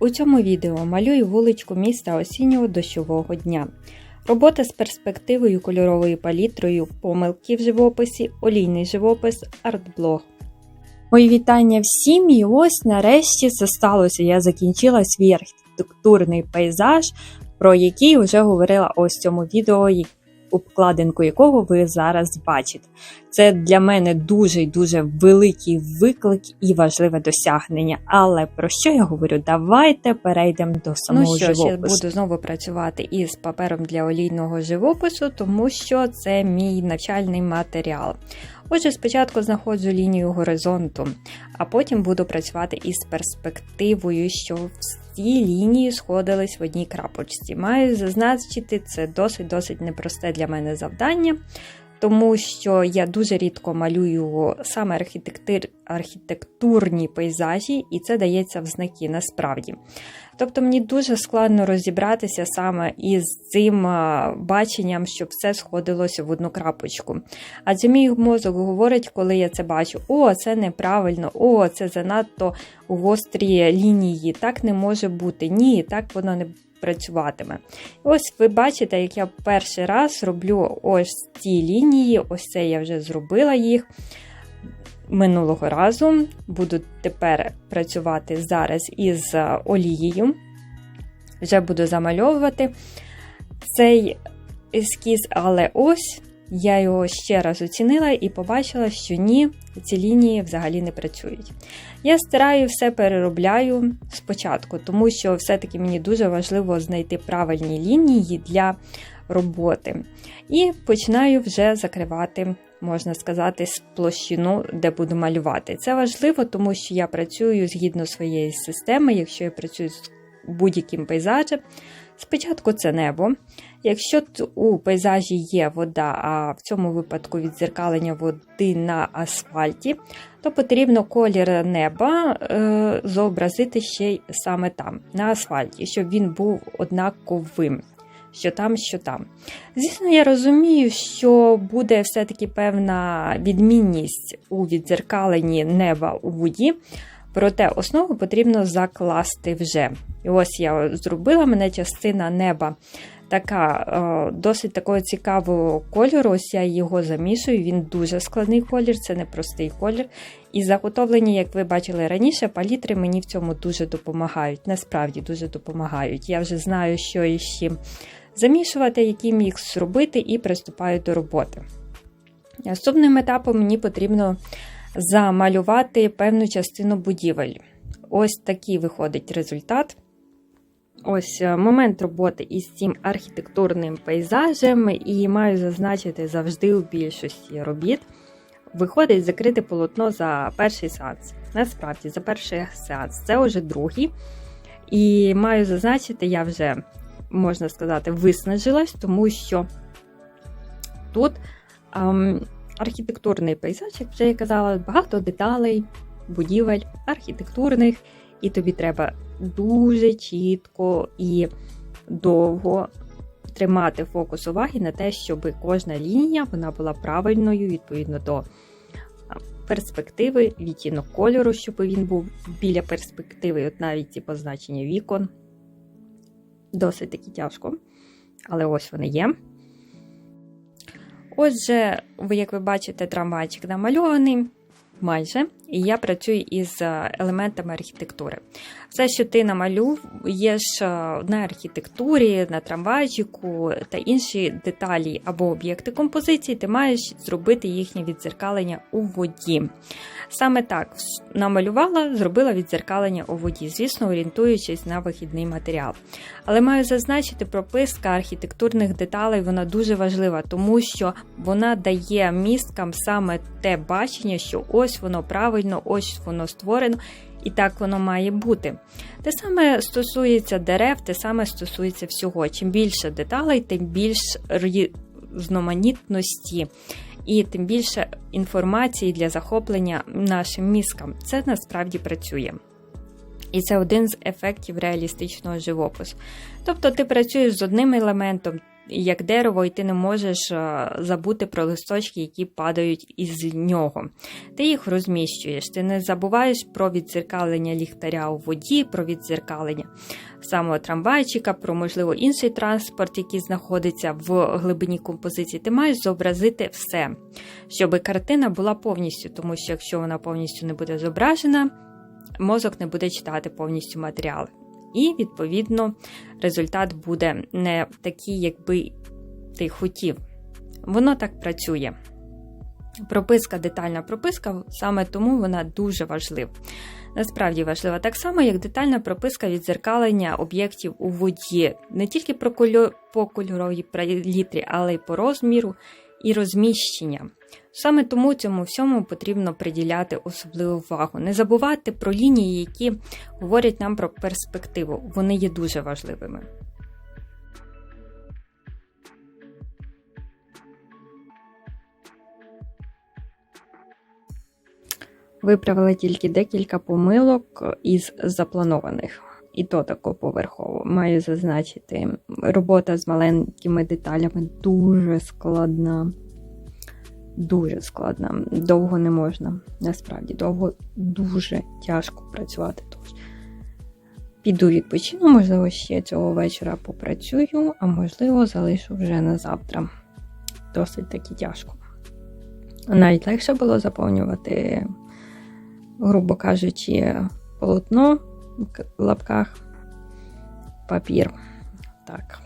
У цьому відео малюю вуличку міста осіннього дощового дня. Робота з перспективою кольоровою палітрою, помилки в живописі, олійний живопис, артблог. Мої вітання всім! І ось нарешті це сталося. Я закінчила свій архітектурний пейзаж, про який вже говорила ось в цьому відео, обкладинку якого ви зараз бачите. Це для мене дуже і дуже великий виклик і важливе досягнення. Але про що я говорю? Давайте перейдемо до самого ну що, живопису. я буду знову працювати із папером для олійного живопису, тому що це мій навчальний матеріал. Отже, спочатку знаходжу лінію горизонту, а потім буду працювати із перспективою, що всі лінії сходились в одній крапочці. Маю зазначити, це досить-досить непросте для мене завдання. Тому що я дуже рідко малюю саме архітектур, архітектурні пейзажі, і це дається в знаки насправді. Тобто мені дуже складно розібратися саме із цим баченням, щоб все сходилося в одну крапочку. Адже мій мозок говорить, коли я це бачу: о, це неправильно, о, це занадто гострі лінії, так не може бути. Ні, так воно не працюватиме. Ось ви бачите, як я перший раз роблю ось ці лінії, ось це я вже зробила їх минулого разу. Буду тепер працювати зараз із олією. Вже буду замальовувати цей ескіз, але ось я його ще раз оцінила і побачила, що ні, ці лінії взагалі не працюють. Я стираю все переробляю спочатку, тому що все-таки мені дуже важливо знайти правильні лінії для роботи. І починаю вже закривати, можна сказати, площину, де буду малювати. Це важливо, тому що я працюю згідно своєї системи, якщо я працюю з будь-яким пейзажем. Спочатку це небо. Якщо у пейзажі є вода, а в цьому випадку відзеркалення води на асфальті, то потрібно колір неба е, зобразити ще й саме там, на асфальті, щоб він був однаковим. Що там, що там. Звісно, я розумію, що буде все-таки певна відмінність у відзеркаленні неба у воді, проте основу потрібно закласти вже. І ось я зробила мене частина неба така досить такого цікавого кольору. Ось я його замішую. Він дуже складний колір, це не простий колір. І заготовлені, як ви бачили раніше, палітри мені в цьому дуже допомагають. Насправді дуже допомагають. Я вже знаю, що і з чим замішувати, який мікс зробити, і приступаю до роботи. Наступним етапом мені потрібно замалювати певну частину будівель. Ось такий виходить результат. Ось е, момент роботи із цим архітектурним пейзажем, і маю зазначити завжди у більшості робіт. Виходить закрите полотно за перший сеанс. Насправді, за перший сеанс. Це вже другий. І маю зазначити, я вже, можна сказати, виснажилась, тому що тут ем, архітектурний пейзаж, як вже я казала, багато деталей, будівель, архітектурних, і тобі треба дуже чітко і довго тримати фокус уваги на те, щоб кожна лінія вона була правильною відповідно до перспективи, відтінок кольору, щоб він був біля перспективи, от навіть ці позначення вікон. Досить таки тяжко, але ось вони є. Отже, як ви бачите, трамвайчик намальований майже, і я працюю із е, елементами архітектури. Все, що ти намалюєш е, на архітектурі, на трамвайчику та інші деталі або об'єкти композиції, ти маєш зробити їхнє відзеркалення у воді. Саме так намалювала, зробила відзеркалення у воді, звісно, орієнтуючись на вихідний матеріал. Але маю зазначити, прописка архітектурних деталей вона дуже важлива, тому що вона дає місткам саме те бачення, що ось воно правильно, ось воно створено. І так воно має бути. Те саме стосується дерев, те саме стосується всього. Чим більше деталей, тим більш різноманітності і тим більше інформації для захоплення нашим мізкам. Це насправді працює. І це один з ефектів реалістичного живопису. Тобто ти працюєш з одним елементом, як дерево, і ти не можеш е, забути про листочки, які падають із нього. Ти їх розміщуєш. Ти не забуваєш про відзеркалення ліхтаря у воді, про відзеркалення самого трамвайчика, про можливо інший транспорт, який знаходиться в глибині композиції. Ти маєш зобразити все, щоб картина була повністю, тому що якщо вона повністю не буде зображена, мозок не буде читати повністю матеріали. І, відповідно, результат буде не такий, якби ти хотів. Воно так працює. Прописка, детальна прописка, саме тому вона дуже важлива. Насправді важлива так само, як детальна прописка відзеркалення об'єктів у воді, не тільки про кольор, по кольоровій палітрі, але й по розміру і розміщення. Саме тому цьому всьому потрібно приділяти особливу увагу. Не забувати про лінії, які говорять нам про перспективу. Вони є дуже важливими. Виправила тільки декілька помилок із запланованих. І то тако поверхово. Маю зазначити, робота з маленькими деталями дуже складна. Дуже складна. Довго не можна. Насправді, довго дуже тяжко працювати. Тож піду відпочину, можливо, ще цього вечора попрацюю, а можливо, залишу вже на завтра. Досить таки тяжко. Навіть легше було заповнювати грубо кажучи, полотно в лапках, папір. Так.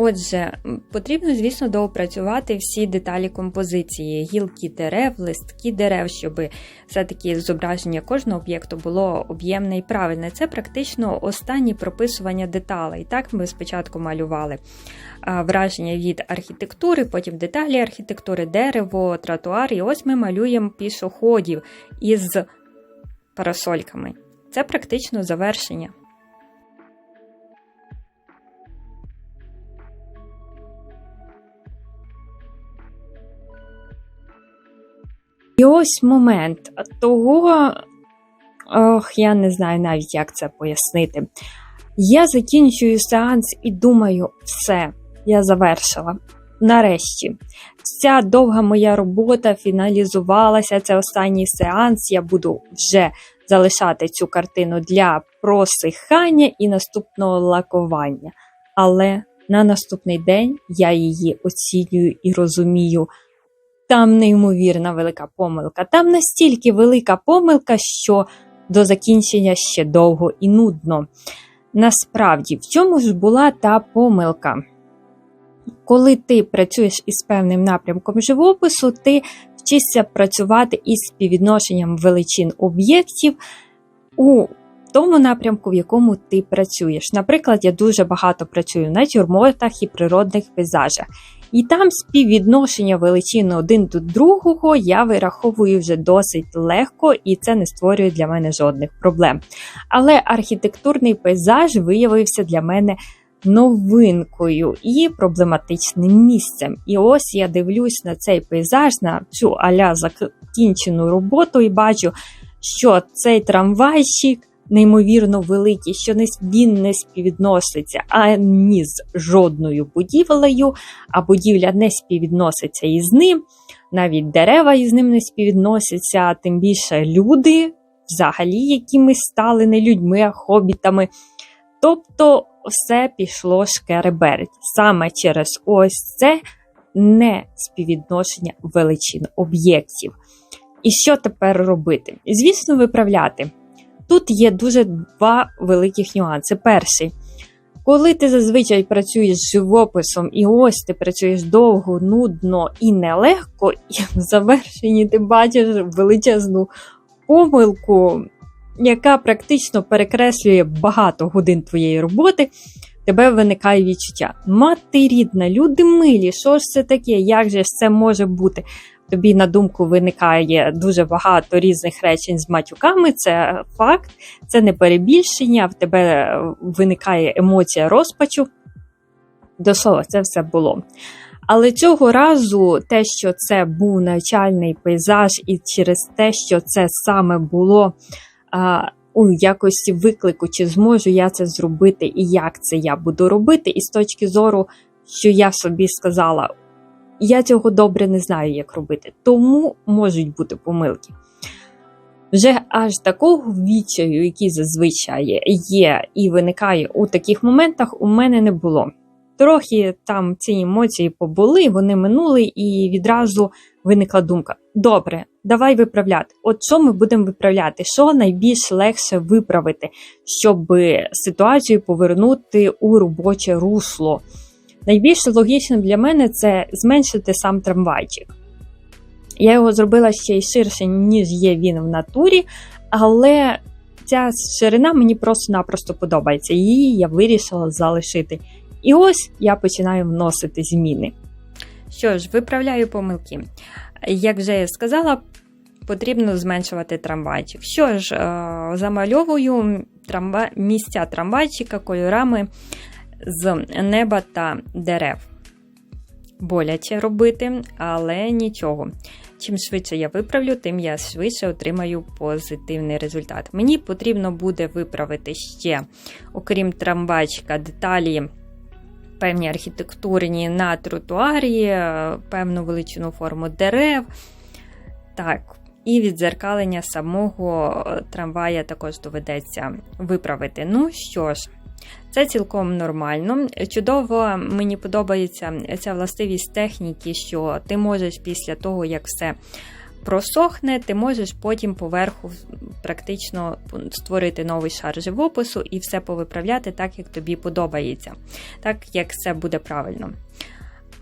Отже, потрібно, звісно, доопрацювати всі деталі композиції, гілки дерев, листки дерев, щоб все-таки зображення кожного об'єкту було об'ємне і правильне. Це практично останнє прописування деталей. Так ми спочатку малювали враження від архітектури, потім деталі архітектури, дерево, тротуар. І ось ми малюємо пішоходів із парасольками. Це практично завершення. І ось момент того, ох, я не знаю навіть, як це пояснити. Я закінчую сеанс і думаю, все, я завершила. Нарешті, вся довга моя робота фіналізувалася. Це останній сеанс. Я буду вже залишати цю картину для просихання і наступного лакування. Але на наступний день я її оцінюю і розумію. Там неймовірна велика помилка. Там настільки велика помилка, що до закінчення ще довго і нудно. Насправді, в чому ж була та помилка? Коли ти працюєш із певним напрямком живопису, ти вчишся працювати із співвідношенням величин об'єктів у тому напрямку, в якому ти працюєш. Наприклад, я дуже багато працюю на тюрмортах і природних пейзажах. І там співвідношення величин один до другого я вираховую вже досить легко, і це не створює для мене жодних проблем. Але архітектурний пейзаж виявився для мене новинкою і проблематичним місцем. І ось я дивлюсь на цей пейзаж, на цю аля закінчену роботу, і бачу, що цей трамвайщик неймовірно великий, що він не співвідноситься ані з жодною будівлею, а будівля не співвідноситься із ним, навіть дерева із ним не співвідносяться, а тим більше люди, взагалі, які ми стали не людьми, а хобітами. Тобто все пішло шкереберть. Саме через ось це не співвідношення величин об'єктів. І що тепер робити? Звісно, виправляти. Тут є дуже два великих нюанси. Перший, коли ти зазвичай працюєш з живописом, і ось ти працюєш довго, нудно і нелегко, і в завершенні ти бачиш величезну помилку, яка практично перекреслює багато годин твоєї роботи, тебе виникає відчуття. Мати рідна, люди милі, що ж це таке? Як же це може бути? Тобі на думку виникає дуже багато різних речень з матюками. Це факт, це не перебільшення, в тебе виникає емоція розпачу. До слова, це все було. Але цього разу те, що це був навчальний пейзаж, і через те, що це саме було а, у якості виклику, чи зможу я це зробити, і як це я буду робити, і з точки зору, що я собі сказала, я цього добре не знаю, як робити, тому можуть бути помилки. Вже аж такого відчаю, який зазвичай є і виникає у таких моментах, у мене не було. Трохи там ці емоції побули, вони минули, і відразу виникла думка: добре, давай виправляти. От що ми будемо виправляти? Що найбільш легше виправити, щоб ситуацію повернути у робоче русло? Найбільш логічним для мене це зменшити сам трамвайчик. Я його зробила ще й ширше, ніж є він в натурі, але ця ширина мені просто-напросто подобається. Її я вирішила залишити. І ось я починаю вносити зміни. Що ж, виправляю помилки. Як вже я сказала, потрібно зменшувати трамвайчик. Що ж, е, замальовую трамва... місця трамвайчика кольорами з неба та дерев. Боляче робити, але нічого. Чим швидше я виправлю, тим я швидше отримаю позитивний результат. Мені потрібно буде виправити ще, окрім трамвайчика, деталі певні архітектурні на тротуарі, певну величину форму дерев. Так, і відзеркалення самого трамвая також доведеться виправити. Ну що ж, це цілком нормально. Чудово, мені подобається ця властивість техніки, що ти можеш після того, як все просохне, ти можеш потім поверху практично створити новий шар живопису і все повиправляти так, як тобі подобається, так як все буде правильно.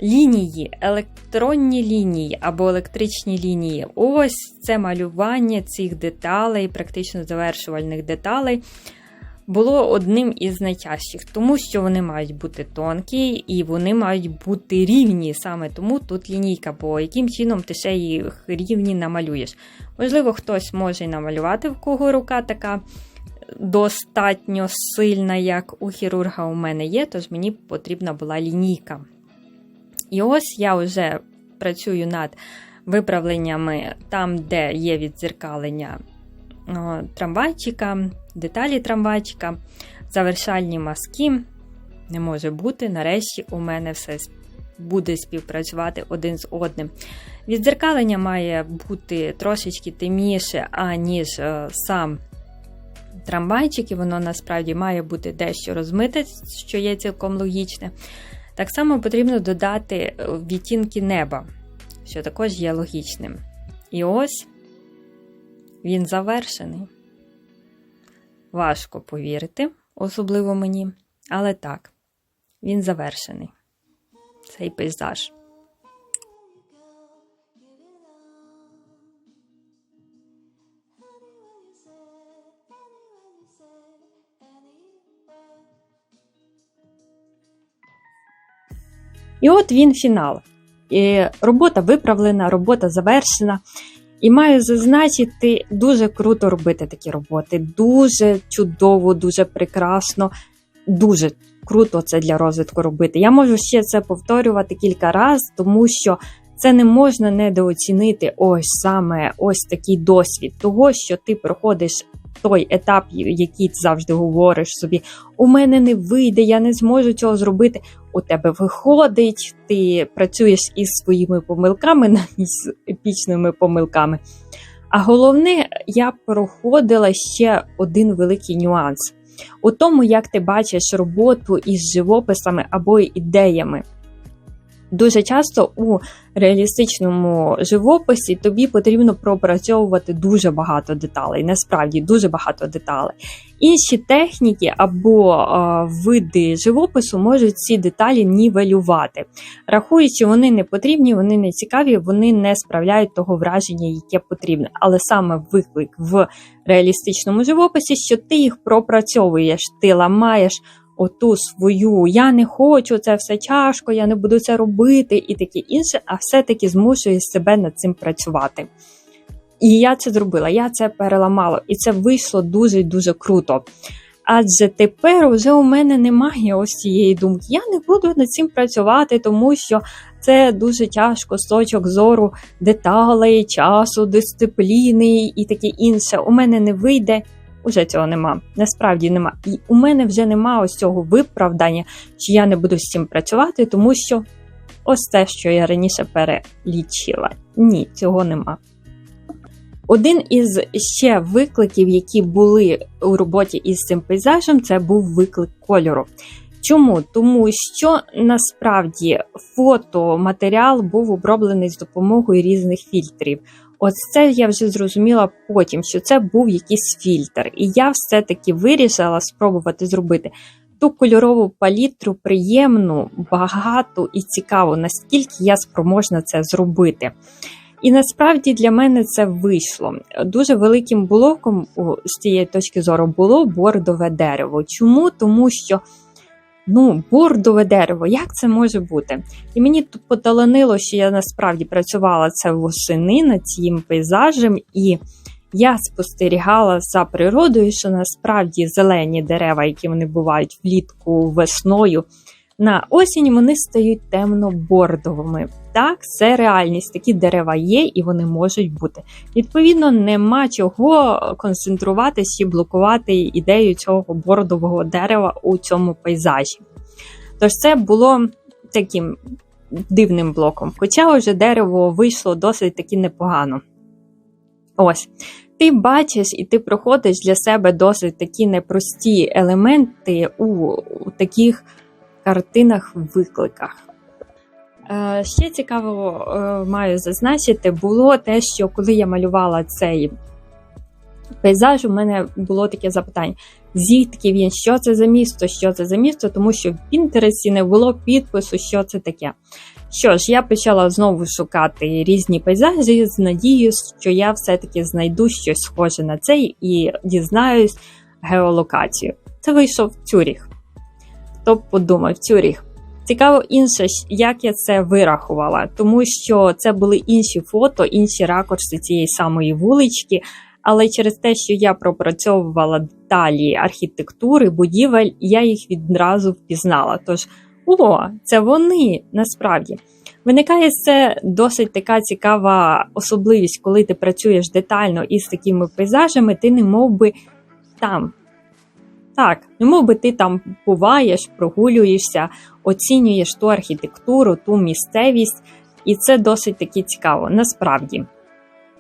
Лінії, електронні лінії або електричні лінії ось це малювання цих деталей, практично завершувальних деталей було одним із найтяжчих, тому що вони мають бути тонкі і вони мають бути рівні. Саме тому тут лінійка, бо яким чином ти ще їх рівні намалюєш. Можливо, хтось може й намалювати, в кого рука така достатньо сильна, як у хірурга у мене є, тож мені потрібна була лінійка. І ось я вже працюю над виправленнями там, де є відзеркалення трамвайчика, деталі трамвайчика, завершальні маски. Не може бути. Нарешті у мене все буде співпрацювати один з одним. Відзеркалення має бути трошечки темніше, аніж е, сам трамвайчик, і воно насправді має бути дещо розмите, що є цілком логічне. Так само потрібно додати відтінки неба, що також є логічним. І ось він завершений. Важко повірити, особливо мені, але так, він завершений. Цей пейзаж. І от він фінал. І Робота виправлена, робота завершена. І маю зазначити, дуже круто робити такі роботи. Дуже чудово, дуже прекрасно, дуже круто це для розвитку робити. Я можу ще це повторювати кілька разів, тому що це не можна недооцінити ось саме ось такий досвід, того, що ти проходиш той етап, який ти завжди говориш собі, у мене не вийде, я не зможу цього зробити. У тебе виходить, ти працюєш із своїми помилками, навіть з епічними помилками. А головне, я проходила ще один великий нюанс у тому, як ти бачиш роботу із живописами або ідеями. Дуже часто у реалістичному живописі тобі потрібно пропрацьовувати дуже багато деталей, насправді дуже багато деталей. Інші техніки або е, види живопису можуть ці деталі нівелювати. Рахуючи, вони не потрібні, вони не цікаві, вони не справляють того враження, яке потрібне. Але саме виклик в реалістичному живописі, що ти їх пропрацьовуєш, ти ламаєш оту свою, я не хочу, це все тяжко, я не буду це робити і таке інше, а все-таки змушує себе над цим працювати. І я це зробила, я це переламала, і це вийшло дуже-дуже круто. Адже тепер вже у мене немає ось цієї думки. Я не буду над цим працювати, тому що це дуже тяжко з точок зору деталей, часу, дисципліни і таке інше. У мене не вийде. Уже цього нема. Насправді нема. І у мене вже нема ось цього виправдання, що я не буду з цим працювати, тому що ось те, що я раніше перелічила. Ні, цього нема. Один із ще викликів, які були у роботі із цим пейзажем, це був виклик кольору. Чому? Тому що насправді фотоматеріал був оброблений з допомогою різних фільтрів. Ось це я вже зрозуміла потім, що це був якийсь фільтр. І я все-таки вирішила спробувати зробити ту кольорову палітру приємну, багату і цікаву, наскільки я спроможна це зробити. І насправді для мене це вийшло. Дуже великим блоком з цієї точки зору було бордове дерево. Чому? Тому що ну, бордове дерево, як це може бути? І мені тут поталанило, що я насправді працювала це восени над цим пейзажем, і я спостерігала за природою, що насправді зелені дерева, які вони бувають влітку весною. На осінь вони стають темно-бордовими. Так, це реальність. Такі дерева є і вони можуть бути. Відповідно, нема чого концентруватись і блокувати ідею цього бордового дерева у цьому пейзажі. Тож це було таким дивним блоком. Хоча вже дерево вийшло досить таки непогано. Ось. Ти бачиш і ти проходиш для себе досить такі непрості елементи у, у таких картинах-викликах. Е, ще цікаво е, маю зазначити, було те, що коли я малювала цей пейзаж, у мене було таке запитання: звідки він, що це за місто, що це за місто, тому що в Пінтересі не було підпису, що це таке. Що ж, я почала знову шукати різні пейзажі з надією, що я все-таки знайду щось схоже на цей і дізнаюсь геолокацію. Це вийшов Цюріх. Хто б подумав, Цюріх. Цікаво інше, як я це вирахувала, тому що це були інші фото, інші ракурси цієї самої вулички. Але через те, що я пропрацьовувала деталі архітектури, будівель, я їх відразу впізнала. Тож, о, це вони насправді. Виникає це досить така цікава особливість, коли ти працюєш детально із такими пейзажами, ти не мов би там. Так, не мов би ти там буваєш, прогулюєшся, оцінюєш ту архітектуру, ту місцевість, і це досить таки цікаво. Насправді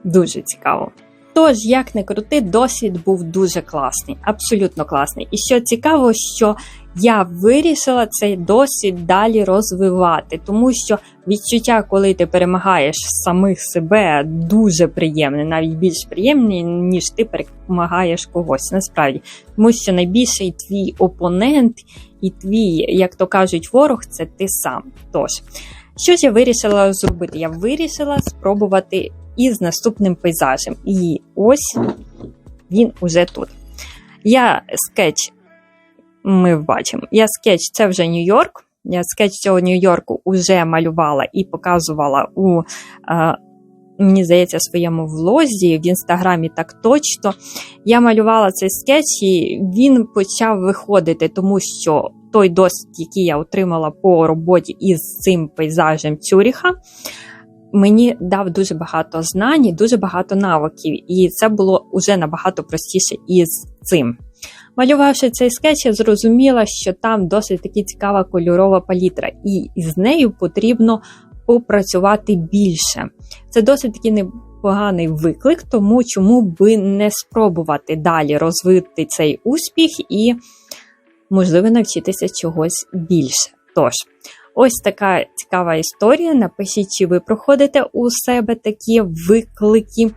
дуже цікаво. Тож, як не крути, досвід був дуже класний, абсолютно класний. І що цікаво, що я вирішила цей досвід далі розвивати, тому що відчуття, коли ти перемагаєш самих себе, дуже приємне, навіть більш приємне, ніж ти перемагаєш когось. Насправді, тому що найбільший твій опонент і твій, як то кажуть, ворог це ти сам. Тож, що ж я вирішила зробити? Я вирішила спробувати із наступним пейзажем. І ось він уже тут. Я скетч, ми бачимо, я скетч це вже Нью-Йорк. Я скетч цього Нью-Йорку вже малювала і показувала у, мені здається, своєму влозі в інстаграмі так точно. Я малювала цей скетч, і він почав виходити, тому що той досвід, який я отримала по роботі із цим пейзажем Цюріха, мені дав дуже багато знань, і дуже багато навиків, і це було уже набагато простіше із цим. Малювавши цей скетч, я зрозуміла, що там досить таки цікава кольорова палітра, і з нею потрібно попрацювати більше. Це досить таки непоганий виклик, тому чому би не спробувати далі розвити цей успіх і, можливо, навчитися чогось більше. Тож, Ось така цікава історія. Напишіть, чи ви проходите у себе такі виклики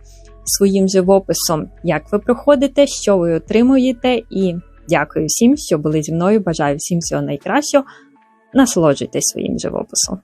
своїм живописом, як ви проходите, що ви отримуєте. І дякую всім, що були зі мною. Бажаю всім всього найкращого. Насолоджуйтесь своїм живописом.